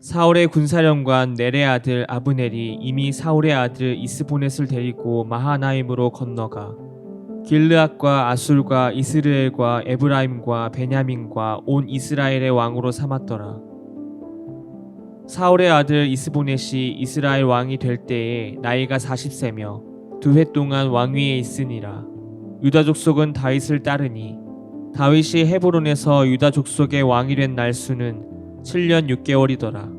사울의 군사령관 넬의 아들 아브넬이 이미 사울의 아들 이스보넷을 데리고 마하나임으로 건너가 길르앗과 아술과 이스르엘과 에브라임과 베냐민과 온 이스라엘의 왕으로 삼았더라. 사울의 아들 이스보넷이 이스라엘 왕이 될 때에 나이가 40세며 두 해 동안 왕위에 있으니라. 유다 족속은 다윗을 따르니 다윗이 헤브론에서 유다 족속의 왕이 된 날수는 7년 6개월이더라.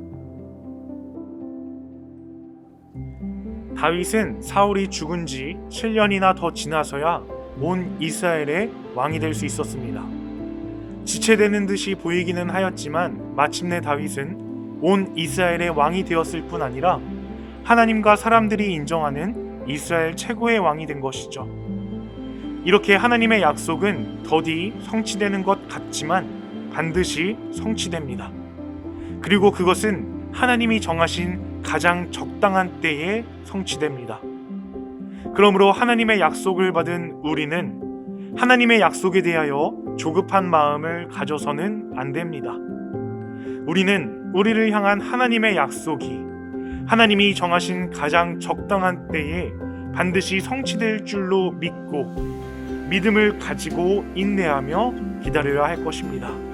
다윗은 사울이 죽은 지 7년이나 더 지나서야 온 이스라엘의 왕이 될 수 있었습니다. 지체되는 듯이 보이기는 하였지만 마침내 다윗은 온 이스라엘의 왕이 되었을 뿐 아니라 하나님과 사람들이 인정하는 이스라엘 최고의 왕이 된 것이죠. 이렇게 하나님의 약속은 더디 성취되는 것 같지만 반드시 성취됩니다. 그리고 그것은 하나님이 정하신 가장 적당한 때에 성취됩니다. 그러므로 하나님의 약속을 받은 우리는 하나님의 약속에 대하여 조급한 마음을 가져서는 안 됩니다. 우리는 우리를 향한 하나님의 약속이 하나님이 정하신 가장 적당한 때에 반드시 성취될 줄로 믿고 믿음을 가지고 인내하며 기다려야 할 것입니다.